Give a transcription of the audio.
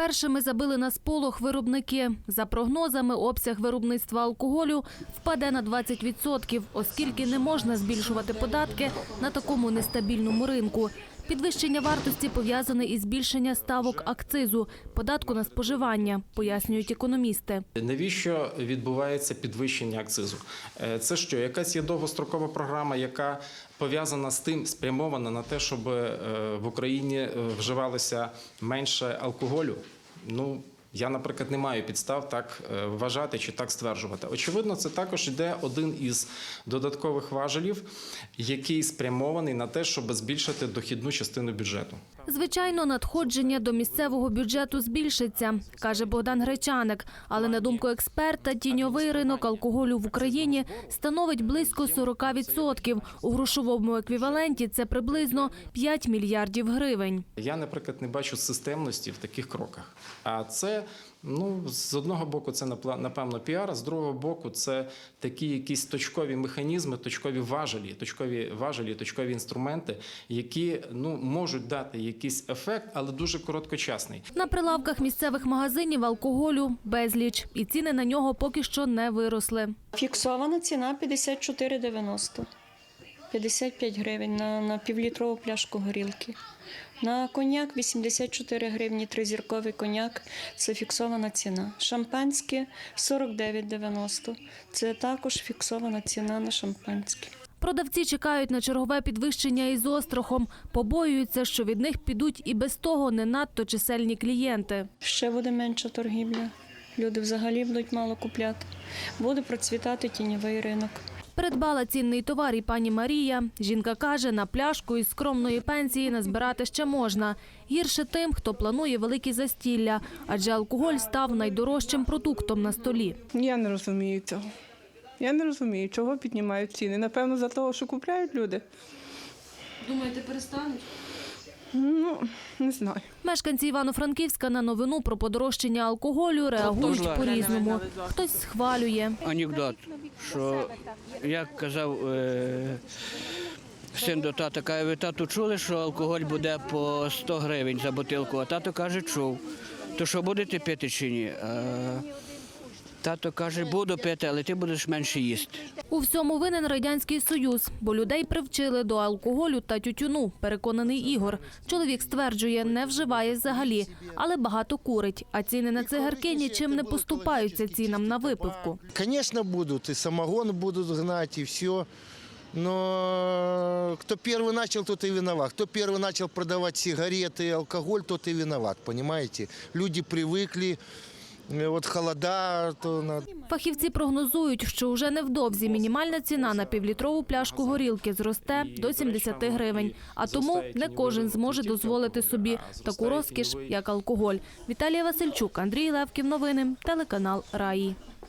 Першими забили на сполох виробники. За прогнозами, обсяг виробництва алкоголю впаде на 20%, оскільки не можна збільшувати податки на такому нестабільному ринку. Підвищення вартості пов'язане із збільшення ставок акцизу, податку на споживання, пояснюють економісти. Навіщо відбувається підвищення акцизу? Е, Це що? Якась є довгострокова програма, яка пов'язана з тим, спрямована на те, щоб е, в Україні е, вживалося менше алкоголю? Ну. Я, наприклад, не маю підстав так е, вважати чи так стверджувати. Очевидно, це також йде один із додаткових важелів, який спрямований на те, щоб збільшити дохідну частину бюджету. Звичайно, надходження до місцевого бюджету збільшиться, каже Богдан Гречаник. Але на думку експерта, тіньовий ринок алкоголю в Україні становить близько 40%. У грошовому еквіваленті це приблизно 5 мільярдів гривень. Я, наприклад, не бачу системності в таких кроках. А це, ну, з одного боку, це напевно піар, а з другого боку, це такі якісь точкові механізми, точкові важелі, точкові важелі, точкові інструменти, які ну можуть дати якийсь ефект, але дуже короткочасний. На прилавках місцевих магазинів алкоголю безліч, і ціни на нього поки що не виросли. Фіксована ціна 54,90. 55 гривень на, на півлітрову пляшку горілки. На коньяк 84 гривні, тризірковий коньяк це фіксована ціна. Шампанське 49,90. Це також фіксована ціна на шампанське. Продавці чекають на чергове підвищення із острахом, побоюються, що від них підуть і без того не надто чисельні клієнти. Ще буде менша торгівля. Люди взагалі будуть мало купляти. Буде процвітати тіньовий ринок. Придбала цінний товар і пані Марія. Жінка каже, на пляшку із скромної пенсії назбирати ще можна. Гірше тим, хто планує великі застілля, адже алкоголь став найдорожчим продуктом на столі. Я не розумію цього. Я не розумію, чого піднімають ціни. Напевно, за того, що купляють люди. Думаєте, перестануть? Ну, не знаю. Мешканці Івано-Франківська на новину про подорожчання алкоголю реагують по-різному. Хтось схвалює. анекдот, що як казав е, син до тата, каже, ви тату чули, що алкоголь буде по 100 гривень за бутилку, а тато каже, чув. То що будете пити чи ні? А, тато каже, буду пити, але ти будеш менше їсти. У всьому винен радянський союз, бо людей привчили до алкоголю та тютюну. Переконаний Ігор. Чоловік стверджує, не вживає взагалі, але багато курить. А ціни на цигарки нічим не поступаються цінам на випивку. Конечно, будут, и самогон будут гнать, и все. Но кто первый начал, тот и виноват. Кто первый начал продавать сигареты и алкоголь, тот и виноват, понимаете? Люди привыкли, э, вот холода, то на- Фахівці прогнозують, що уже невдовзі мінімальна ціна на півлітрову пляшку горілки зросте до 70 гривень. А тому не кожен зможе дозволити собі таку розкіш, як алкоголь. Віталія Васильчук, Андрій Левків. Новини. Телеканал Раї.